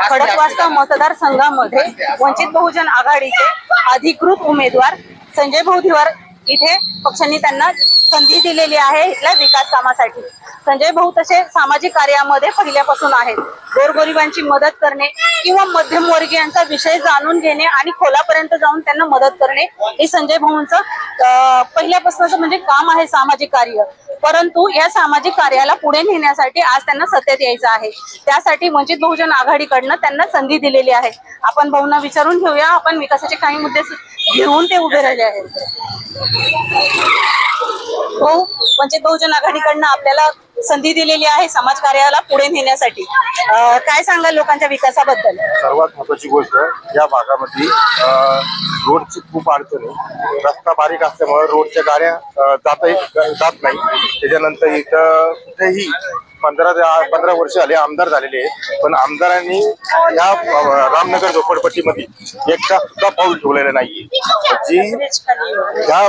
खडकवासला मतदारसंघामध्ये वंचित बहुजन आघाडीचे अधिकृत उमेदवार संजय भाऊ इथे पक्षांनी त्यांना संधी दिलेली आहे इथल्या विकास कामासाठी. संजय भाऊ तसे सामाजिक कार्यामध्ये पहिल्यापासून आहेत. गोरगरिबांची मदत करणे किंवा मध्यमवर्गीयांचा विषय जाणून घेणे आणि खोलापर्यंत जाऊन त्यांना मदत करणे हे संजय भाऊंचं अं, पहिल्यापासूनच म्हणजे काम आहे सामाजिक कार्य. परंतु या सामाजिक कार्याला पुढे नेण्यासाठी आज त्यांना सत्तेत यायचं आहे. त्यासाठी वंचित बहुजन आघाडीकडनं त्यांना संधी दिलेली आहे. आपण भाऊंना विचारून घेऊया. आपण विकासाचे काही मुद्दे घेऊन ते उभे राहिले आहेत. हो वंचित बहुजन आघाडीकडनं आपल्याला संधी दिलेली आहे समाज कार्याला पुढे नेण्यासाठी. काय सांगाल लोकांच्या विकासाबद्दल? सर्वात महत्वाची गोष्ट या भागामध्ये रोडची खूप अडचण आहे. रस्ता बारीक असल्यामुळे रोडच्या गाड्या जात जात नाही. त्याच्यानंतर इथं कुठेही पंधरा पंधरा वर्ष झाले आमदार झालेले आहेत. पण आमदारांनी या रामनगर झोपडपट्टीमध्ये एकटा सुद्धा पाऊल ठेवलेलं नाहीये. जी या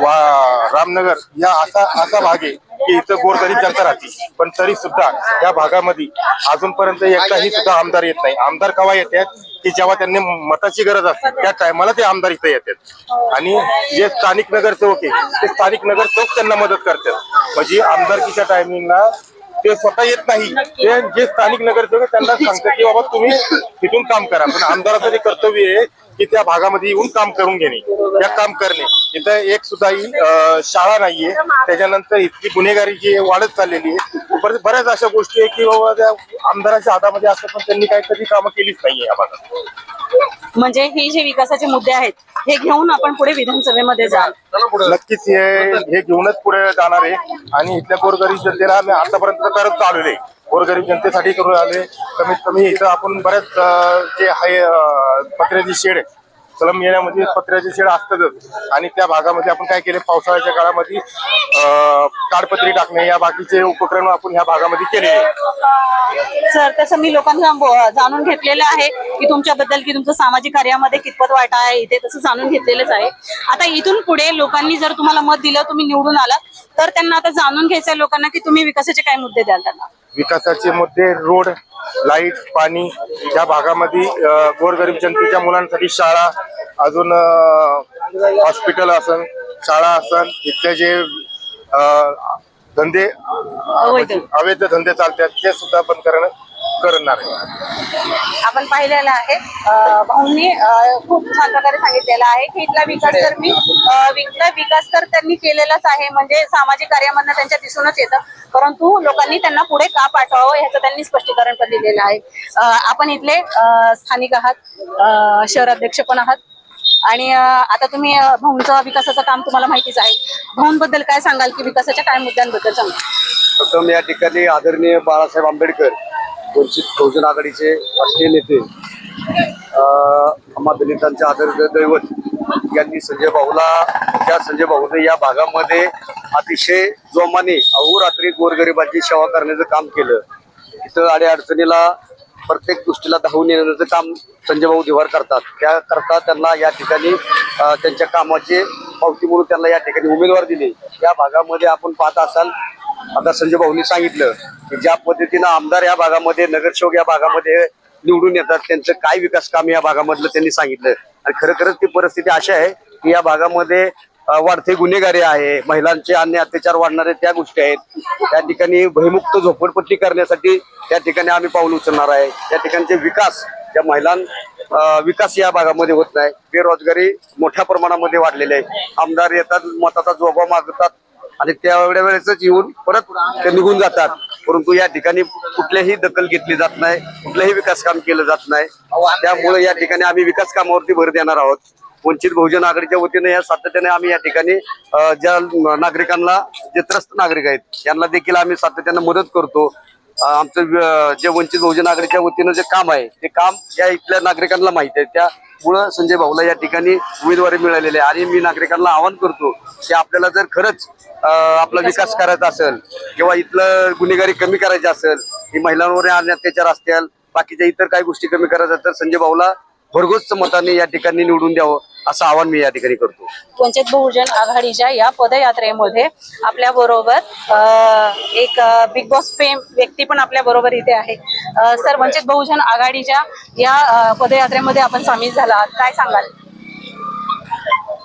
वा- रामनगर या असा असा भाग आहे की इथं गोरगरीब जनता राहते. पण तरी सुद्धा या भागामध्ये अजूनपर्यंत एकदाही सुद्धा आमदार येत नाही. आमदार केव्हा येतात? की जेव्हा त्यांनी मताची गरज असते त्या टायमाला ते आमदार इथं येतात. आणि जे स्थानिक नगरसेवक आहे ते स्थानिक नगरसेवक त्यांना मदत करतात. म्हणजे आमदारकीच्या टायमिंगला ते स्वतः येत नाही. ते जे स्थानिक नगरसेवक त्यांना सांगतात की बाबा तुम्ही तिथून काम करा. पण आमदाराचं जे कर्तव्य आहे की त्या भागामध्ये येऊन काम करून घेणे या काम करणे. इथं एक सुद्धा ही, शाळा नाहीये. त्याच्यानंतर इतकी गुन्हेगारी जी आहे वाढत चाललेली आहे. बऱ्याच अशा गोष्टी आहे की बाबा त्या आमदाराच्या हातामध्ये असतात पण त्यांनी काही कधी कामं केलीच नाहीये या भागात. म्हणजे हे जे विकासाचे मुद्दे आहेत हे घेऊन आपण पुढे विधानसभेमध्ये जाल. नक्कीच हे हे घेऊनच पुढे जाणार आहे. आणि इथल्या गोरगरीब जनतेला आम्ही आतापर्यंत करत आलेलो आहे. गोरगरीब जनतेसाठी करून आले कमीत कमी इथं आपण बऱ्याच जे आहे पत्र्याची शेड आहे. सलम येण्यामध्ये पत्र्याचे शेड असतातच आणि त्या भागामध्ये आपण काय केले? पावसाळ्याच्या काळामध्ये काडपत्री ताडपत्री टाकणे या बाकीचे उपक्रम आपण ह्या भागामध्ये केले सर तसं मी लोकांना जाणून घेतलेलं आहे की तुमच्याबद्दल की तुमचं सामाजिक कार्यामध्ये कितपत वाटा आहे इथे तसं जाणून घेतलेलंच आहे. आता इथून पुढे लोकांनी जर तुम्हाला मत दिलं तुम्ही निवडून आलात तर त्यांना आता जाणून घ्यायचं आहे लोकांना की तुम्ही विकासाचे काय मुद्दे द्याल त्यांना विकासाचे मुद्दे रोड लाइट पाणी या भागामध्ये अं, गोरगरीब जनतेच्या मुलांसाठी शाळा अजून अं, हॉस्पिटल असन शाळा असन इथले जे अं, धंदे अवैध. अवैध धंदे चालतात ते सुद्धा बंद करणं करणार. आहे आपण पाहिलेलं आहे. अं, भाऊंनी अं, खूप छान प्रकारे सांगितलेलं आहे. की इथला विकास तर मी अं, इथला विकास तर त्यांनी केलेलाच आहे. म्हणजे सामाजिक कार्यामधनं त्यांच्या दिसूनच येतं. परंतु लोकांनी त्यांना पुढे का पाठवावं ह्याचं त्यांनी स्पष्टीकरण पण दिलेलं आहे. अं, आपण इथले अं, स्थानिक आहात. अं, शहराध्यक्ष पण आहात. आणि अं, आता तुम्ही अं, भाऊंचं विकासाचं काम तुम्हाला माहितीच आहे. भाऊंबद्दल काय सांगाल की विकासाच्या काय मुद्द्यांबद्दल सांगा प्रथम या ठिकाणी आदरणीय बाळासाहेब आंबेडकर वंचित बहुजन आघाडीचे राष्ट्रीय नेते अं, आम्हा दलितांचे आदर दैवत यांनी संजय भाऊला त्या संजय भाऊने या भागामध्ये अतिशय जोमाने अहोरात्री गोरगरिबांची सेवा करण्याचं काम केलं. इथं अडचणीला प्रत्येक गोष्टीला धावून येण्याचं काम संजय भाऊ दिवार करतात. त्याकरता त्यांना या ठिकाणी त्यांच्या कामाचे पावती म्हणून त्यांना या ठिकाणी उमेदवार दिले. या भागामध्ये आपण पाहत असाल आता संजय भाऊनी सांगितलं की ज्या पद्धतीनं आमदार या भागामध्ये नगरसेवक या भागामध्ये निवडून येतात त्यांचं काय विकास काम या भागामधलं त्यांनी सांगितलं. आणि खरं खरंच ती परिस्थिती अशी आहे की या भागामध्ये वाढते गुन्हेगारी आहे महिलांचे अन्य अत्याचार वाढणारे त्या गोष्टी आहेत. त्या ठिकाणी भयमुक्त झोपडपट्टी करण्यासाठी त्या ठिकाणी आम्ही पाऊल उचलणार आहे. त्या ठिकाणचे विकास त्या महिलां विकास या भागामध्ये होत नाही. बेरोजगारी मोठ्या प्रमाणामध्ये वाढलेली आहे. आमदार येतात मताचा जोबा मागतात आणि त्यावेळ्या वेळेसच येऊन परत ते निघून जातात. परंतु या ठिकाणी कुठल्याही दखल घेतली जात नाही कुठलंही विकास काम केलं जात नाही. त्यामुळे या ठिकाणी आम्ही विकास कामावरती भर देणार आहोत. वंचित बहुजन आघाडीच्या वतीने या सातत्याने आम्ही या ठिकाणी ज्या नागरिकांना जे त्रस्त नागरिक आहेत यांना देखील आम्ही सातत्याने मदत करतो. आमचं जे वंचित बहुजन आघाडीच्या वतीनं जे काम आहे ते काम या इथल्या नागरिकांना माहिती आहे. त्यामुळं संजय भाऊला या ठिकाणी उमेदवारी मिळालेली आहे. आणि मी नागरिकांना आवाहन करतो की आपल्याला जर खरंच आपला विकास करायचा असेल किंवा इथलं गुन्हेगारी कमी करायची असेल ही महिलांवर अन्य अत्याचार असतील बाकीच्या इतर काही गोष्टी कमी करायच्या तर संजय भाऊला भरघोस मताने या ठिकाणी निवडून द्यावं असं आवाहन मी या ठिकाणी करतो. वंचित बहुजन आघाडीच्या या पदयात्रेमध्ये आपल्या बरोबर एक बिग बॉस फेम व्यक्ती पण आपल्या बरोबर इथे आहे. सर वंचित बहुजन आघाडीच्या या पदयात्रेमध्ये आपण सामील झाला. आहात काय सांगाल?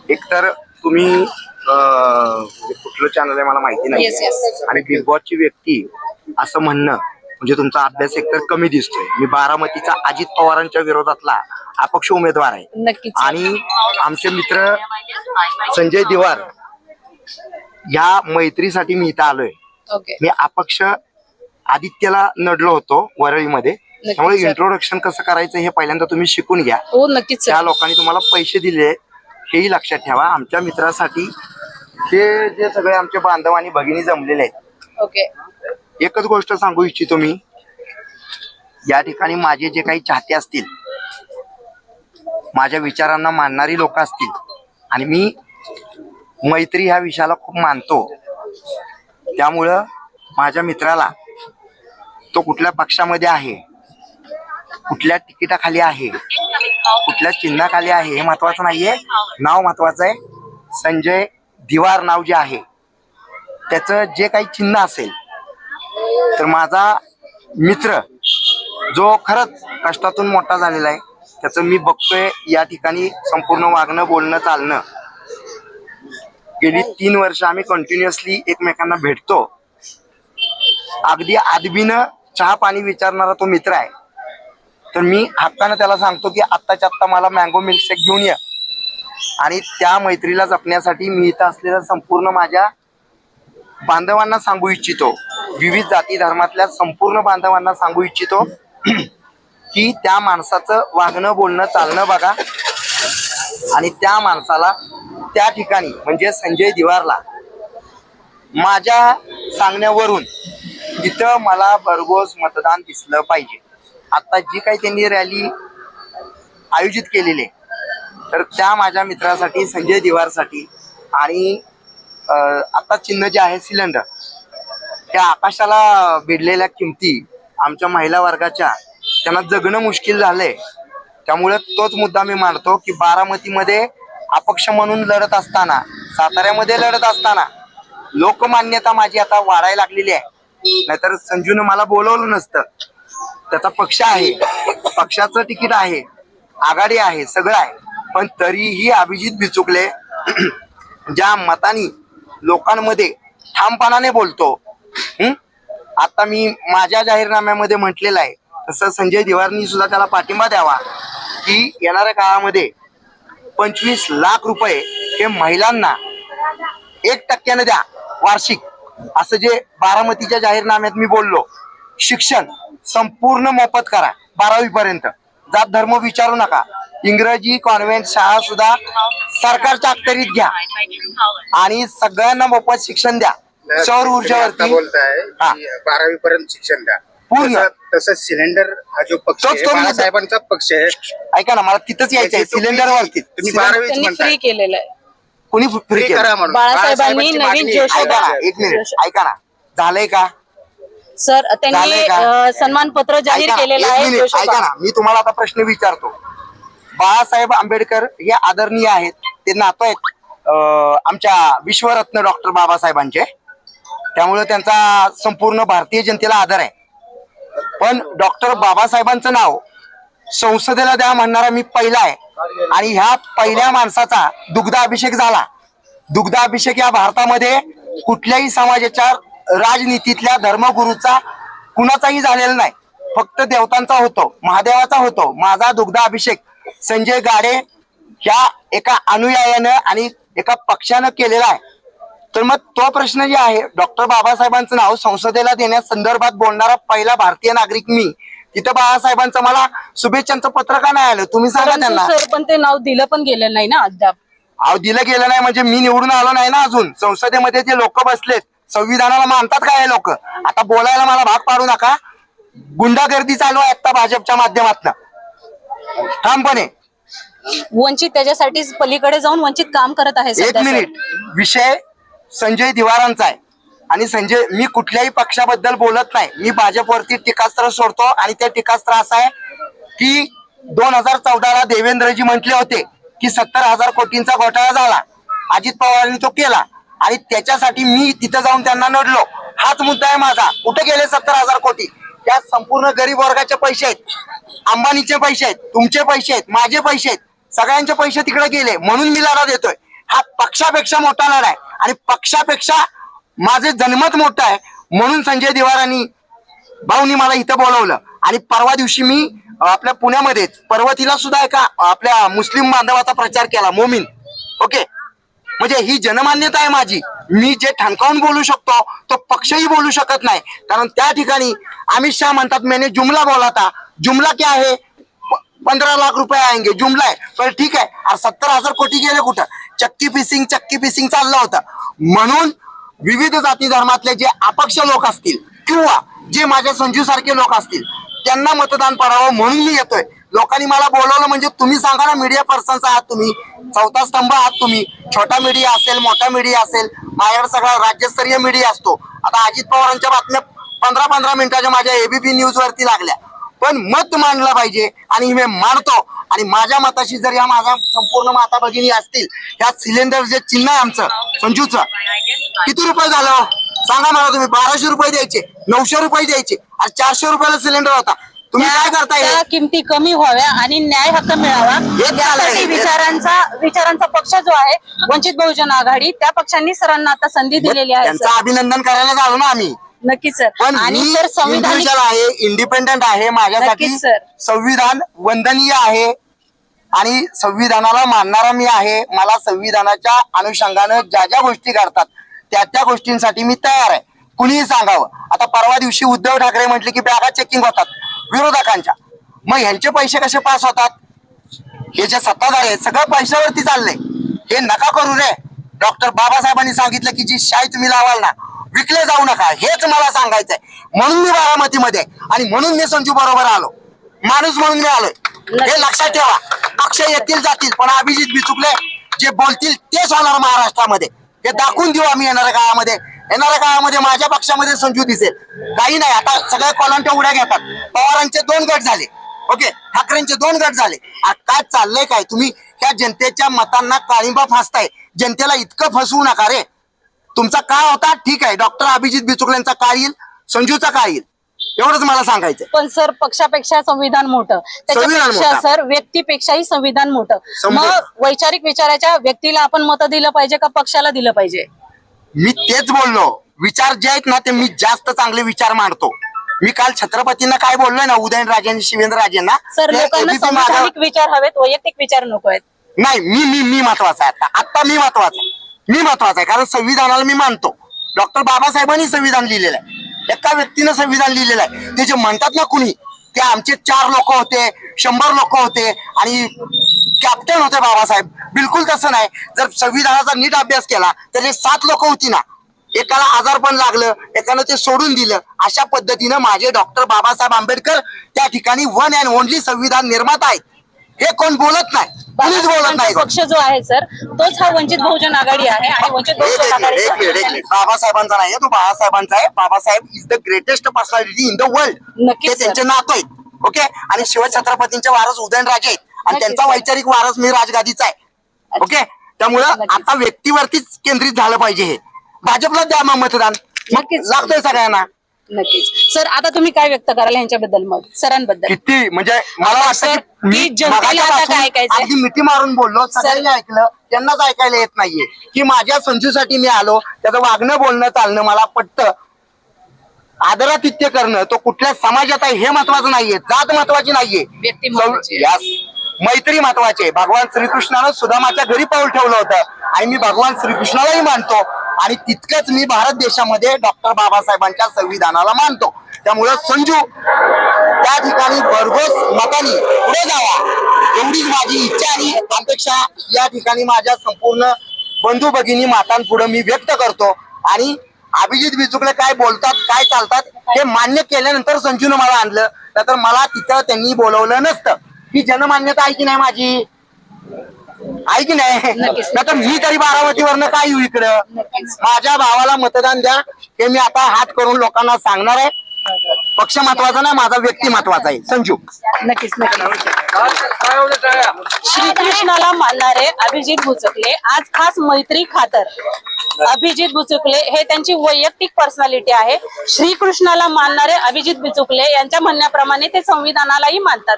एकतर तुम्ही कुठलं चॅनल आहे मला माहिती नाही. आणि बिग बॉसची व्यक्ती असं म्हणणं म्हणजे तुमचा अभ्यास एकतर कमी दिसतोय. मी बारामतीचा अजित पवारांच्या विरोधातला अपक्ष उमेदवार आहे. नक्कीच. आणि आमचे मित्र संजय दिवार या मैत्रीसाठी मी इथं आलोय. ओके. मी अपक्ष आदित्यला नडलो होतो वरळीमध्ये. त्यामुळे sir. इंट्रोडक्शन कसं करायचं हे पहिल्यांदा तुम्ही शिकून घ्या. हो नक्कीच त्या सर लोकांनी तुम्हाला पैसे दिले हेही लक्षात ठेवा. आमच्या मित्रासाठी हे जे सगळे आमचे बांधव आणि भगिनी जमलेले आहेत ओके. एकच गोष्ट सांगू इच्छितो मी. या ठिकाणी माझे जे काही चाहते असतील माझ्या विचारांना मानणारी लोक असतील आणि मी मैत्री ह्या विषयाला खूप मानतो. त्यामुळं माझ्या मित्राला तो कुठल्या पक्षामध्ये आहे कुठल्या तिकिटाखाली आहे कुठल्या चिन्हाखाली आहे हे महत्वाचं नाहीये. नाव महत्वाचं आहे. संजय दिवार नाव जे आहे त्याचं जे काही चिन्ह असेल तर माझा मित्र जो खरंच कष्टातून मोठा झालेला आहे त्याचं मी बघतोय या ठिकाणी संपूर्ण वागणं बोलणं चालणं. गेली तीन वर्ष आम्ही कंटिन्युअसली एकमेकांना भेटतो. अगदी आदबीनं चहा पाणी विचारणारा तो मित्र आहे. तर मी हक्कानं त्याला सांगतो की आत्ताच्या आत्ता मला मँगो मिल्कशेक घेऊन ये. आणि त्या मैत्रीला जपण्यासाठी मी इथं असलेल्या संपूर्ण माझ्या बांधवांना सांगू इच्छितो. विविध जाती धर्मातल्या संपूर्ण बांधवांना सांगू इच्छितो. की त्या माणसाचं वागणं बोलणं चालणं बघा. आणि त्या माणसाला त्या ठिकाणी म्हणजे संजय दिवारला माझ्या सांगण्यावरून तिथं मला भरघोस मतदान दिसलं पाहिजे. आता जी काही त्यांनी रॅली आयोजित केलेली आहे तर त्या माझ्या मित्रासाठी संजय दिवारसाठी आणि आता चिन्ह जे आहे सिलेंडर त्या आकाशाला भिडलेल्या किमती आमच्या महिला वर्गाच्या त्यांना जगणं मुश्किल झालंय. त्यामुळे तोच मुद्दा मी मांडतो की बारामतीमध्ये अपक्ष म्हणून लढत असताना साताऱ्यामध्ये लढत असताना लोकमान्यता माझी आता वाढायला लागलेली आहे. नाहीतर संजूनं मला बोलवलं नसतं. त्याचा पक्ष आहे. पक्षाचं तिकीट आहे. आघाडी आहे. सगळं आहे. पण तरीही अभिजित बिचुकले ज्या मतानी लोकांमध्ये ठामपणाने बोलतो. आता मी माझ्या जाहीरनाम्यामध्ये म्हटलेलं आहे. तसं संजय दिवारनी सुद्धा त्याला पाठिंबा द्यावा की येणाऱ्या काळामध्ये पंचवीस लाख रुपये हे महिलांना एक टक्क्याने द्या वार्षिक. असं जे बारामतीच्या जाहीरनाम्यात मी बोललो शिक्षण संपूर्ण मोफत करा बारावी पर्यंत जात धर्म विचारू नका. इंग्रजी कॉन्व्हेंट शाळा सुद्धा सरकारच्या अखत्यारीत घ्या. आणि सगळ्यांना मोफत शिक्षण द्या. सौर ऊर्जेवरती. बोलताय. बारावी पर्यंत शिक्षण द्या. पूर्ण. तसं- तसं सिलेंडर हा जो पक्ष तोच आहे तो मुद्दा. बाळासाहेबांचा पक्ष आहे. ऐका ना मला तिथंच यायचं आहे सिलेंडर वरती. तुम्ही बारावीच त्यांनी म्हणताय. फ्री केलेलं आहे. कुणी फ्री करा म्हणून. बाळासाहेबांनी बाळासाहेबांची नवीन मागणी आहे. जोश- ऐका ना एक मिनिट ऐका ना. झालंय का? सर त्यांनी झालंय का? अ, सन्मान पत्र जाहीर ऐका ना, केलेलं एक आहे मिनिट, जोशोबा. ऐका ना मी तुम्हाला आता प्रश्न विचारतो. बाळासाहेब आंबेडकर हे आदरणीय आहेत. ते नातो आहेत. आमच्या विश्वरत्न डॉक्टर बाबासाहेबांचे. त्यामुळे त्यांचा संपूर्ण भारतीय जनतेला आदर आहे. पण डॉक्टर बाबासाहेबांचं नाव संसदेला द्या म्हणणारा मी पहिला आहे. आणि ह्या पहिल्या माणसाचा दुग्धाभिषेक झाला. दुग्धाभिषेक या भारतामध्ये कुठल्याही समाजाच्या राजनीतीतल्या धर्मगुरूचा कुणाचाही झालेला नाही. फक्त देवतांचा होतो महादेवाचा होतो. माझा दुग्धाभिषेक संजय गाडे ह्या एका अनुयायानं आणि एका पक्षानं केलेला आहे. तर मग तो प्रश्न जे आहे डॉक्टर बाबासाहेबांचं नाव संसदेला देण्यास संदर्भात बोलणारा पहिला भारतीय नागरिक मी. तिथं बाळासाहेबांचं मला शुभेच्छांचं पत्र का नाही आलं? तुम्ही सांगा त्यांना. पण ते नाव दिलं पण गेलेलं नाही ना अद्याप. अहो दिलं गेलं नाही म्हणजे मी निवडून आलो नाही ना अजून. संसदेमध्ये जे लोक बसलेत संविधानाला मानतात काय हे लोक? आता बोलायला मला भाग पाडू नका. गुंडागर्दी चालू आहे आता भाजपच्या माध्यमातून. ठामपणे वंचित त्याच्यासाठीच पलीकडे जाऊन वंचित काम करत आहे एक सध्या, सर. मिनिट विषय संजय दिवारांचा आहे. आणि संजय मी कुठल्याही पक्षाबद्दल बोलत नाही. मी भाजपवरती टीकास्त्र सोडतो आणि ते टीकास्त्र असं आहे की दोन हजार चौदाला देवेंद्रजी म्हटले होते की सत्तर हजार कोटींचा घोटाळा झाला. अजित पवारांनी तो केला. आणि त्याच्यासाठी मी तिथं जाऊन त्यांना नडलो. हाच मुद्दा आहे माझा. कुठे गेले सत्तर हजार कोटी? त्या संपूर्ण गरीब वर्गाचे पैसे आहेत. अंबानीचे पैसे आहेत तुमचे पैसे आहेत माझे पैसे आहेत. सगळ्यांचे पैसे तिकडे गेले. म्हणून मी लढा देतोय. हा पक्षापेक्षा मोठा लढा आहे. आणि पक्षापेक्षा माझे जन्मत मोठं आहे. म्हणून संजय दिवारांनी भाऊनी मला इथं बोलवलं. आणि परवा दिवशी मी आपल्या पुण्यामध्येच पर्वतीला सुद्धा एका आपल्या मुस्लिम बांधवाचा प्रचार केला मोमीन. ओके? म्हणजे ही जनमान्यता आहे माझी. मी जे ठणकावून बोलू शकतो तो पक्षही बोलू शकत नाही. कारण त्या ठिकाणी अमित शहा म्हणतात मैंने जुमला बोला था. जुमला क्या आहे पंधरा लाख रुपये आएंगे. जुमला आहे पण ठीक आहे. अरे सत्तर हजार कोटी गेले कुठं? चक्की पिसिंग चक्की पिसिंग चाललं होतं. म्हणून विविध जाती धर्मातले जे अपक्ष लोक असतील किंवा जे माझ्या संजू सारखे लोक असतील त्यांना मतदान पडावं म्हणून मी येतोय. लोकांनी मला बोलवलं म्हणजे तुम्ही सांगा ना मीडिया पर्सनचा आहात तुम्ही. चौथा स्तंभ आहात तुम्ही. छोटा मीडिया असेल मोठा मीडिया असेल माझ्याकडे सगळा राज्यस्तरीय मीडिया असतो. आता अजित पवारांच्या बातम्या पंधरा पंधरा मिनिटाच्या माझ्या एबीपी न्यूज वरती लागल्या. पण मत मांडलं पाहिजे आणि मी मांडतो. आणि माझ्या मताशी जर या माझ्या संपूर्ण माता भगिनी असतील ह्या सिलेंडर जे चिन्ह आहे आमचं संजूचं. किती रुपये झालं? सांगा मला तुम्ही बाराशे रुपये द्यायचे नऊशे रुपये द्यायचे आणि चारशे रुपयाला सिलेंडर होता तुम्ही काय करताय? त्या किमती कमी व्हाव्या आणि न्याय हक्क मिळावा यासाठी. विचारांचा विचारांचा पक्ष जो आहे वंचित बहुजन आघाडी त्या पक्षांनी सरांना आता संधी दिलेली आहे त्यांचं सर. अभिनंदन करायला झालो ना आम्ही नक्कीच सर पण आणि मी सर संविधानिक individual आहे इंडिपेंडंट आहे माझ्यासाठी नक्कीच, सर. संविधान वंदनीय आहे आणि संविधानाला मानणारा मी आहे मला संविधानाच्या अनुषंगानं ज्या ज्या गोष्टी घडतात त्या त्या गोष्टींसाठी मी तयार आहे. कुणीही सांगावं. आता परवा दिवशी उद्धव ठाकरे म्हटले की बॅगा चेकिंग होतात. विरोधकांच्या. मग ह्यांचे पैसे कसे पास होतात? हे जे सत्ताधारी आहेत सगळं पैशावरती चाललंय. हे नका करू रे. डॉक्टर बाबासाहेबांनी सांगितलं की जी शाई तुम्ही लावाल ना विकले जाऊ नका. हेच मला सांगायचंय. म्हणून मी बारामतीमध्ये आणि म्हणून मी संजू बरोबर आलो. माणूस म्हणून मी आलोय. हे लक्षात ठेवा. पक्ष येतील जातील पण अभिजित बिचुकले जे बोलतील तेच होणार महाराष्ट्रामध्ये. हे दाखवून देऊ आम्ही येणाऱ्या काळामध्ये. येणाऱ्या काळामध्ये माझ्या पक्षामध्ये संजू दिसेल. काही नाही आता सगळ्या कॉलंट्या उड्या घेतात. पवारांचे दोन गट झाले. ओके? ठाकरेंचे दोन गट झाले. काय चाललंय काय? तुम्ही ह्या जनतेच्या मतांना काळिंबा फासताय जनतेला इतकं फसवू नका रे. तुमचा काळ होता ठीक आहे. डॉक्टर अभिजित बिचुकल्यांचा काळ येईल. संजूचा काळ येईल. एवढंच मला सांगायचं पण सर पक्षापेक्षा संविधान मोठं. त्याच्यापेक्षा मोठं. सर व्यक्तीपेक्षाही संविधान मोठं. समजलं. मग वैचारिक विचाराच्या व्यक्तीला आपण मत दिलं पाहिजे का पक्षाला दिलं पाहिजे? मी तेच बोललो. विचार जे आहेत ना ते मी जास्त चांगले विचार मांडतो. मी काल छत्रपतींना काय बोललोय ना उदयनराजे आणि शिवेंद्र राजेंना? सर ते लोकांना ABP मागं- संविधानिक विचार हवेत वैयक्तिक विचार नको आहेत नाही मी मी मी महत्त्वाचा आहे आता. आता मी महत्त्वाचा आहे. मी महत्त्वाचा आहे कारण संविधानाला मी मानतो. डॉक्टर बाबासाहेबांनी संविधान लिहिलेलं आहे. एका व्यक्तीनं संविधान लिहिलेलं आहे. ते जे म्हणतात ना कुणी ते आमचे चार लोक होते शंभर लोक होते आणि कॅप्टन होते बाबासाहेब. बिलकुल तसं नाही. जर संविधानाचा नीट अभ्यास केला तर हे सात लोक होती ना. एकाला आजार पण लागलं एकानं ते सोडून दिलं. अशा पद्धतीनं माझे डॉक्टर बाबासाहेब आंबेडकर त्या ठिकाणी वन अँड ओनली संविधान निर्माता आहेत. हे कोण बोलत नाही कोणीच बोलत नाही पक्ष जो आहे सर तोच हा वंचित बहुजन आघाडी आहे आणि वंचित एक बहुजन मिनिट, एक मिनिट, एक आघाडी मिनिट. बाबासाहेबांचा नाही तो बाबासाहेबांचा आहे Babasaheb is the greatest personality in the world नक्कीच, ते. त्यांचे नातं आहेत ओके आणि शिवछत्रपतींचे वारस उदयनराजे आहेत आणि नक्कीच, त्यांचा. वैचारिक वारस मी राजगादीचा आहे ओके त्यामुळं नक्कीच. आता व्यक्तीवरतीच केंद्रित झालं पाहिजे हे भाजपला द्या मग मतदान मग नक्कीच. लागतोय सगळ्यांना नक्कीच. सर आता तुम्ही काय व्यक्त कराल यांच्याबद्दल मग? सरांबद्दल. किती? म्हणजे मला वाटतं की मी की जनतेला मगाच्यापासून आता काय ऐकायचंय? अगदी मिठी मारून बोललो सगळ्यांनी ऐकलं त्यांनाच ऐकायला येत नाहीये. की माझ्या संजूसाठी मी आलो त्याचं वागणं बोलणं चालणं मला पटतं. आदरातिथ्य करणं तो कुठल्या समाजात आहे हे महत्वाचं नाहीये. जात महत्वाची नाहीये. व्यक्ती महत्वाची आहे. Yes. मैत्री महत्वाची आहे. भगवान श्रीकृष्णानं सुदामाच्या घरी पाऊल ठेवलं होतं. आणि मी भगवान श्रीकृष्णालाही मानतो. आणि तितकंच मी भारत देशामध्ये डॉक्टर बाबासाहेबांच्या संविधानाला मानतो. त्यामुळं संजू त्या ठिकाणी भरघोस मतानी पुढे जावा. एवढीच माझी इच्छा आणि अपेक्षा. या ठिकाणी माझ्या संपूर्ण बंधू भगिनी मातांपुढे मी व्यक्त करतो. आणि अभिजित बिचुकले काय बोलतात काय चालतात हे मान्य केल्यानंतर संजून मला आणलं. तर मला तिथं त्यांनी बोलवलं नसतं. ही जनमान्यता आहे की नाही माझी? आहे की नाही? नक्कीच. तर मी तरी बारामतीवरनं काय येऊ इकडं. माझ्या भावाला मतदान द्या हे मी आता हात करून लोकांना सांगणार आहे. पक्ष महत्त्वाचा नाही माझा व्यक्ती महत्त्वाचा आहे. संजू. नक्कीच श्रीकृष्णाला मानणारे अभिजित बुचुकले आज खास मैत्री खातर. अभिजित बुचुकले हे त्यांची वैयक्तिक पर्सनॅलिटी आहे. श्रीकृष्णाला मानणारे अभिजित बुचुकले यांच्या म्हणण्याप्रमाणे ते संविधानालाही मानतात.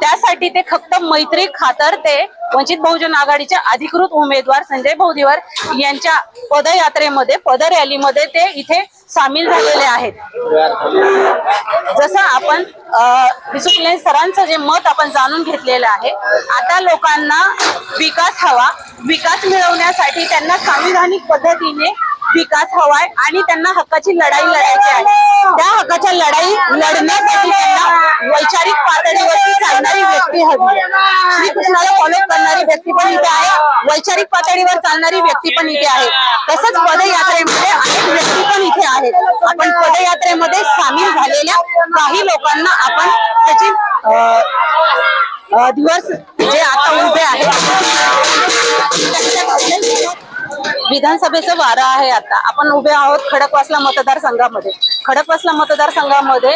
त्यासाठी ते फक्त मैत्री खातर ते वंचित बहुजन आघाडीचे अधिकृत उमेदवार संजय भाऊदिवर यांच्या पदयात्रेमध्ये पद रॅलीमध्ये ते इथे सामील झालेले आहेत. जसं आपण बिसुकले सरांचं जे मत आपण जाणून घेतलेलं आहे आता लोकांना विकास हवा विकास मिळवण्यासाठी त्यांना संविधानिक पद्धतीने विकास हवाय आणि त्यांना हक्काची लढाई लढायची आहे. त्या हक्काच्या लढाई लढण्यासाठी त्यांना वैचारिक पातळीवरती चालणारी व्यक्ती हवी श्रीकृष्णाला फॉलो करणारी व्यक्ती पण इथे आहे. वैचारिक पातळीवर चालणारी व्यक्ती पण इथे आहे. तसंच पदयात्रेमध्ये अनेक व्यक्ती पण इथे आहेत. आपण पदयात्रेमध्ये सामील झालेल्या काही लोकांना आपण त्याची दिवस जे आता उभे आहेत विधानसभेचं वारं आहे आता. आपण उभे आहोत खडकवासला मतदारसंघामध्ये. खडकवासला मतदारसंघामध्ये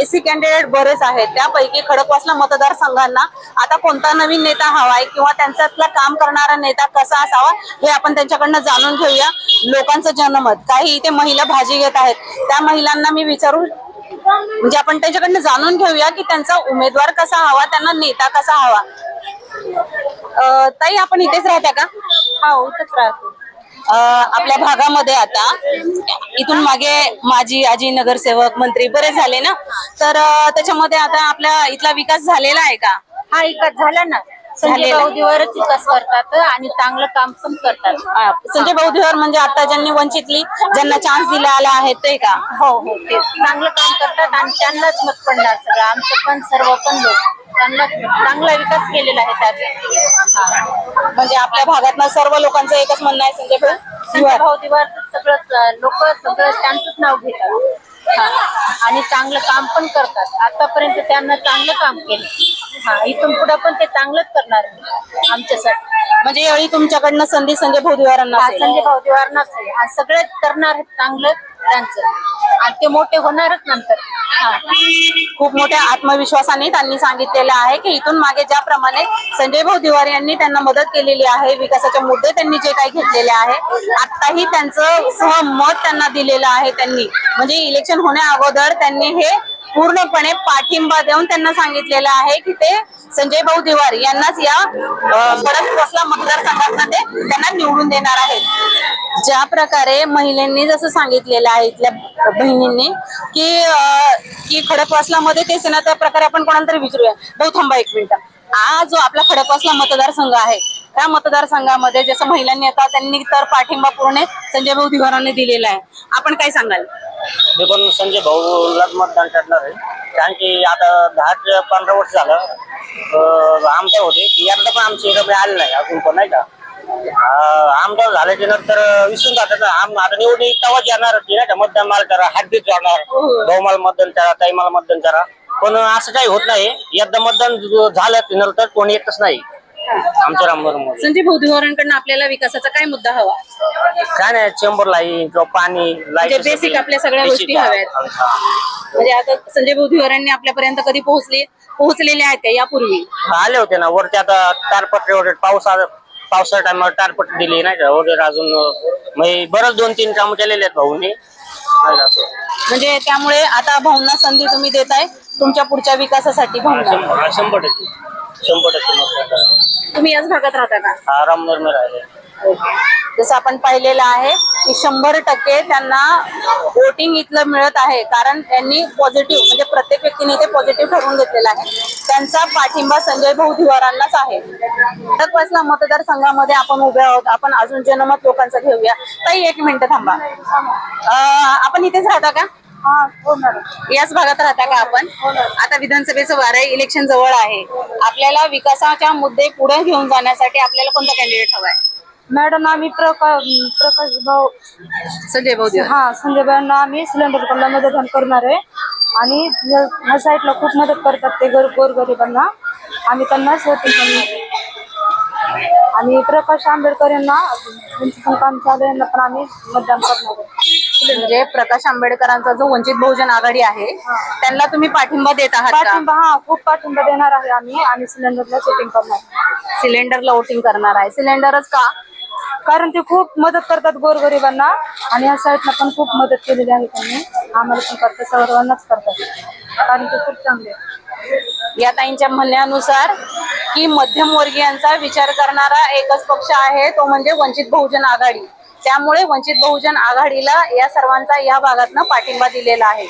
एसी कॅन्डिडेट बरेच आहेत. त्यापैकी खडकवासला मतदारसंघांना आता कोणता नवीन नेता हवाय किंवा त्यांच्यातला काम करणारा नेता कसा असावा हे आपण त्यांच्याकडनं जाणून घेऊया. लोकांचं जनमत. काही इथे महिला भाजी घेत आहेत. त्या महिलांना मी विचारू म्हणजे आपण त्यांच्याकडनं जाणून घेऊया की त्यांचा उमेदवार कसा हवा त्यांना नेता कसा हवा. ताई आपण इथेच राहत्या का? हो इथेच राहतो. आपल्या भागामध्ये आता इथून मागे माजी आजी नगरसेवक मंत्री बरेच झाले ना? तर अं, त्याच्यामध्ये आता आपल्या इथला विकास झालेला आहे का? हा विकास झाला ना. संजय झालेला. भाऊदीवरच विकास करतात आणि चांगलं काम पण करतात. अं, संजय भाऊदेवर म्हणजे आता ज्यांनी वंचितली ज्यांना चान्स दिला आहे ते का? हो हो ते चांगलं काम करतात आणि त्यांनाच मत पडणार सगळं. आमचं पण सर्व पण लोक. त्यांना चांगला विकास केलेला आहे त्यात. म्हणजे आपल्या भागातनं सर्व लोकांचं एकच म्हणणं आहे संजय भाऊ. संजय भाऊदीवर सगळं लोक सगळं त्यांचंच नाव घेतात. हा. आणि चांगलं काम पण करतात. आतापर्यंत त्यांना चांगलं काम केलं. हा. इथून पुढे पण ते चांगलंच करणार आमच्यासाठी. म्हणजे यावेळी तुमच्याकडनं संधी संजय भाऊदेवारांना हा. संजय भाऊदेवारनाच आणि सगळे करणार आहेत चांगलं त्यांचं. आणि ते मोठे होणारच नंतर. हा खूप मोठ्या आत्मविश्वासाने त्यांनी सांगितलेलं आहे की इथून मागे ज्याप्रमाणे संजय भाऊ दिवार यांनी त्यांना मदत केलेली आहे विकासाचे मुद्दे त्यांनी जे काही घेतलेले आहे आताही त्यांचं सहमत त्यांना दिलेलं आहे त्यांनी. म्हणजे इलेक्शन होण्या अगोदर त्यांनी हे पूर्णपणे पाठिंबा देऊन त्यांना सांगितलेलं आहे की ते संजय भाऊ दिवार यांनाच या बडक बसला मतदारसंघामध्ये त्यांना निवडून देणार आहेत. ज्या प्रकारे महिलांनी जसं सांगितलेलं आहे इथल्या बहिणींनी की की खडकवासला मध्ये तेच ना त्या प्रकारे आपण कोणाला तरी विचारूया. भाऊ थांबा एक मिनिट. हा जो आपला खडकवासला मतदारसंघ आहे त्या मतदारसंघामध्ये जसं महिलांनी आता त्यांनी तर पाठिंबा पूर्ण संजय भाऊ दिवारांनी दिलेला आहे. आपण काय सांगाल? मी पण संजय भाऊलाच मतदान करणार आहे. कारण की आता दहा ते पंधरा वर्ष झालं आमदार होते. एकदा पण आमच्या इकडे आले नाही अजून पण नाही का? आमदार झाल्याच्यानंतर विसरून जातात ना. आम आता निवडणूक तेव्हाच येणार होती नाही का? मतदान मला करा हद्दीत जाणार. भाऊ मला मतदान करा ताई मला मतदान करा. पण असं काही होत नाही. एकदा मतदान झालं नंतर कोणी येतच नाही. आमच्या रामनगरमध्ये संजय भाऊ दिवारांकडनं आपल्याला विकासाचा काय मुद्दा हवा? काय नाही चेंबर लाईन किंवा पाणी म्हणजे basic आपल्या सगळ्या गोष्टी हव्यात. म्हणजे आता संजय भाऊ आपल्यापर्यंत कधी पोहोचले पोहोचलेले आहेत का यापूर्वी? आले होते ना वरती आता तारपत्रे वगैरे पाऊस पावसाच्या टायमाला तारपत्री दिली नाही का? वगैरे अजून म्हणजे बरंच दोन तीन कामं केलेले आहेत भाऊनी. असं. म्हणजे त्यामुळे आता भाऊंना संधी तुम्ही देताय तुमच्या पुढच्या विकासासाठी भाऊंना शंभर हा, शंभर टक्के शंभर टक्के मतदान. तुम्ही याच भागात राहता का हा रामनगरमध्ये राहिले जसं आपण पाहिलेलं आहे की शंभर टक्के त्यांना वोटिंग इथलं मिळत आहे. कारण त्यांनी पॉझिटिव्ह म्हणजे प्रत्येक व्यक्तीने ते पॉझिटिव्ह ठरवून घेतलेला आहे. त्यांचा पाठिंबा संजय भाऊ दिवारांनाच आहे. खडकवासला मतदारसंघामध्ये आपण उभे आहोत. आपण अजून जनमत लोकांचं घेऊया. ताई एक मिनिट थांबा. आपण इथेच राहता का? याच भागात राहता का आपण? आता विधानसभेचं वार आहे इलेक्शन जवळ आहे. आपल्याला विकासाच्या मुद्दे पुढे घेऊन जाण्यासाठी आपल्याला कोणता कॅन्डिडेट हवाय? मॅडम आम्ही प्रकाश प्रकाश भाऊ संजय भाऊ हा संजय भाऊंना आम्ही सिलेंडर कडला मदत करणार आहे. आणि ह्या ह्या साईडला खूप मदत करतात ते गोर गोरगरिबांना. आम्ही करणार आहे. आणि प्रकाश आंबेडकर यांना त्यांचं पण काम चालू आहे, यांना पण आम्ही मतदान करणार आहे. म्हणजे प्रकाश आंबेडकरांचा जो वंचित बहुजन आघाडी आहे त्यांना तुम्ही पाठिंबा देत आहात का? पाठिंबा हा खूप पाठिंबा देणार आहे आम्ही. आणि सिलेंडरला सेटिंग करणार. सिलेंडरला वोटिंग करणार आहे. सिलेंडरच का? कारण ते खूप मदत करतात गोरगरिबांना. आणि या साईडला पण खूप मदत केलेली आहे त्यांनी. आम्हाला पण करतात सर्वांनाच करतात. कारण ते खूप चांगले या ताईंच्या म्हणण्यानुसार की मध्यमवर्गीयांचा विचार करणारा एकच पक्ष आहे तो म्हणजे वंचित बहुजन आघाडी. त्यामुळे वंचित बहुजन आघाडीला या सर्वांचा या भागातनं पाठिंबा दिलेला आहे.